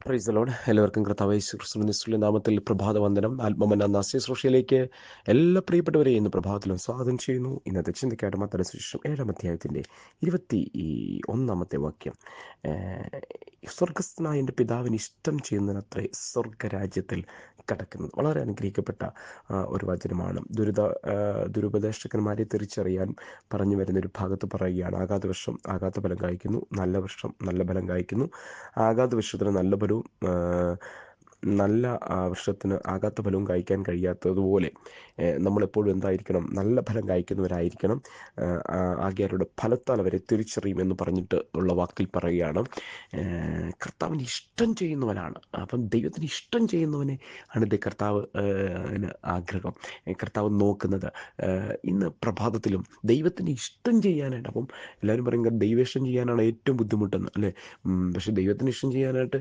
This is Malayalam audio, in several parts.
പ്രൈസ് എല്ലാവർക്കും കർത്താവ് ക്രിസ്തുവിന്റെ നാമത്തിൽ പ്രഭാത വന്ദനം ആത്മമന നാസ്യശ്രൂഷയിലേക്ക് എല്ലാ പ്രിയപ്പെട്ടവരെയും ഇന്ന് പ്രഭാതത്തിലും സ്വാഗതം ചെയ്യുന്നു. ഇന്നത്തെ ചിന്തയ്ക്കായിട്ട് മത്തര ശേഷം ഏഴാം അധ്യായത്തിന്റെ ഇരുപത്തി ഒന്നാമത്തെ വാക്യം സ്വർഗസ്ഥനായ എന്റെ പിതാവിന് ഇഷ്ടം ചെയ്യുന്നതിനത്രേ സ്വർഗരാജ്യത്തിൽ കിടക്കുന്നത്. വളരെ അനുഗ്രഹിക്കപ്പെട്ട ഒരു വചനമാണ്. ദുരിത ദുരുപദേശകന്മാരെ തിരിച്ചറിയാൻ പറഞ്ഞു വരുന്ന ഒരു ഭാഗത്ത് പറയുകയാണ്. ആഘാത വർഷം ആഘാത ഫലം കായ്ക്കുന്നു. നല്ല വർഷം നല്ല ഫലം കായ്ക്കുന്നു. ആഘാത വർഷത്തിന് നല്ല ഫലവും നല്ല വൃക്ഷത്തിന് ആകാത്ത ഫലവും കായ്ക്കാൻ കഴിയാത്തതുപോലെ നമ്മളെപ്പോഴും എന്തായിരിക്കണം? നല്ല ഫലം കായ്ക്കുന്നവരായിരിക്കണം. ആകയാരുടെ ഫലത്താൽ അവരെ തിരിച്ചറിയും എന്ന് പറഞ്ഞിട്ട് ഉള്ള വാക്കിൽ പറയുകയാണ്. കർത്താവിന് ഇഷ്ടം ചെയ്യുന്നവനാണ്. അപ്പം ദൈവത്തിന് ഇഷ്ടം ചെയ്യുന്നവനെ ആണ് ഇത് കർത്താവ് ആഗ്രഹം കർത്താവ് നോക്കുന്നത്. ഇന്ന് പ്രഭാതത്തിലും ദൈവത്തിന് ഇഷ്ടം ചെയ്യാനായിട്ട് അപ്പം എല്ലാവരും പറയും ദൈവേഷ്ടം ചെയ്യാനാണ് ഏറ്റവും ബുദ്ധിമുട്ടെന്ന് അല്ലേ? പക്ഷേ ദൈവത്തിന് ഇഷ്ടം ചെയ്യാനായിട്ട്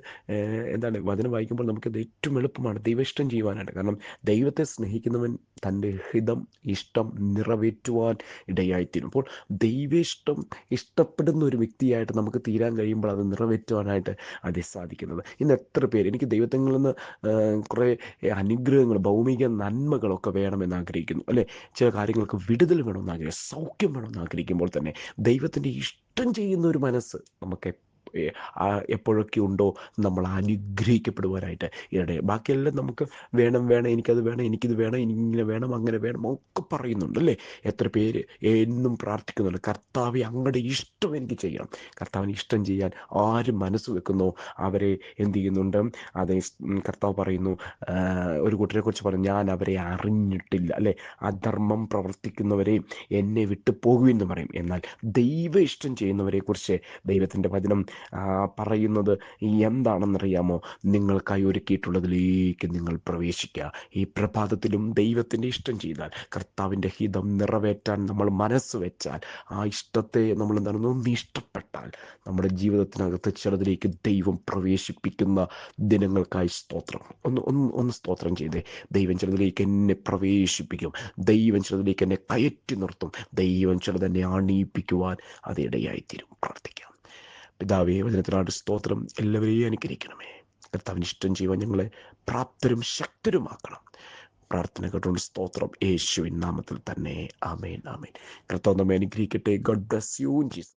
എന്താണ് വചനം വായിക്കുമ്പോൾ നമുക്കത് ഏറ്റവും എളുപ്പമാണ് ദൈവ ഇഷ്ടം ചെയ്യുവാനായിട്ട്. കാരണം ദൈവത്തെ സ്നേഹിക്കുന്നവൻ തന്റെ ഹിതം ഇഷ്ടം നിറവേറ്റുവാൻ ഇടയായിത്തീരും. അപ്പോൾ ദൈവേഷ്ടം ഇഷ്ടപ്പെടുന്ന ഒരു വ്യക്തിയായിട്ട് നമുക്ക് തീരാൻ കഴിയുമ്പോൾ അത് നിറവേറ്റുവാനായിട്ട് അതേ സാധിക്കുന്നത്. ഇന്ന് എത്ര പേര് എനിക്ക് ദൈവത്തിൽ നിന്ന് കുറേ അനുഗ്രഹങ്ങൾ ഭൗമിക നന്മകളൊക്കെ വേണമെന്ന് ആഗ്രഹിക്കുന്നു. അല്ലേ? ചില കാര്യങ്ങൾക്ക് വിടുതൽ വേണമെന്ന് ആഗ്രഹിക്കും സൗഖ്യം വേണമെന്ന് ആഗ്രഹിക്കുമ്പോൾ തന്നെ ദൈവത്തിന്റെ ഇഷ്ടം ചെയ്യുന്ന ഒരു മനസ്സ് നമുക്ക് എപ്പോഴൊക്കെ ഉണ്ടോ നമ്മൾ അനുഗ്രഹിക്കപ്പെടുവാനായിട്ട് ഇടയെ ബാക്കിയെല്ലാം നമുക്ക് വേണം വേണം എനിക്കത് വേണം എനിക്കിത് വേണം എനിക്കിങ്ങനെ വേണം അങ്ങനെ വേണം ഒക്കെ പറയുന്നുണ്ട് അല്ലേ? എത്ര പേര് എന്നും പ്രാർത്ഥിക്കുന്നുണ്ട്. കർത്താവെ അങ്ങടെ ഇഷ്ടം എനിക്ക് ചെയ്യണം. കർത്താവിന് ഇഷ്ടം ചെയ്യാൻ ആര് മനസ്സ് വെക്കുന്നു അവരെ എന്ത് ചെയ്യുന്നുണ്ട്? അത് കർത്താവ് പറയുന്നു ഒരു കൂട്ടരെ കുറിച്ച് പറഞ്ഞു ഞാൻ അവരെ അറിഞ്ഞിട്ടില്ല അല്ലേ? അധർമ്മം പ്രവർത്തിക്കുന്നവരെയും എന്നെ വിട്ടു പോകുമെന്ന് പറയും. എന്നാൽ ദൈവ ഇഷ്ടം ചെയ്യുന്നവരെ കുറിച്ച് ദൈവത്തിന്റെ വചനം പറയുന്നത് എന്താണെന്നറിയാമോ? നിങ്ങൾക്കായി ഒരുക്കിയിട്ടുള്ളതിലേക്ക് നിങ്ങൾ പ്രവേശിക്കുക. ഈ പ്രഭാതത്തിലും ദൈവത്തിന്റെ ഇഷ്ടം ചെയ്താൽ കർത്താവിന്റെ ഹിതം നിറവേറ്റാൻ നമ്മൾ മനസ്സ് വെച്ചാൽ ആ ഇഷ്ടത്തെ നമ്മൾ എന്താണ് ഒന്ന് ഇഷ്ടപ്പെട്ടാൽ നമ്മുടെ ജീവിതത്തിനകത്ത് ചിലതിലേക്ക് ദൈവം പ്രവേശിപ്പിക്കുന്ന ദിനങ്ങൾക്കായി സ്തോത്രം. ഒന്ന് ഒന്ന് ഒന്ന് സ്തോത്രം ചെയ്തേ. ദൈവം ചിലതിലേക്ക് എന്നെ പ്രവേശിപ്പിക്കും. ദൈവം ചിലതിലേക്ക് എന്നെ കയറ്റി നിർത്തും. ദൈവം ചിലതെന്നെ അണിയിപ്പിക്കുവാൻ പിതാവേ വചനത്തിനാട് സ്തോത്രം. എല്ലാവരെയും അനുഗ്രഹിക്കണമേ. കർത്താവിന് ഇഷ്ടം ചെയ്യുവാൻ ഞങ്ങളെ പ്രാപ്തരും ശക്തരുമാക്കണം. പ്രാർത്ഥന കേട്ടുകൊണ്ട് സ്തോത്രം. യേശുവിൻ നാമത്തിൽ തന്നെ. ആമേൻ ആമേൻ. കർത്താവ് നമ്മെ അനുഗ്രഹിക്കട്ടെ. Garh bless you Jesus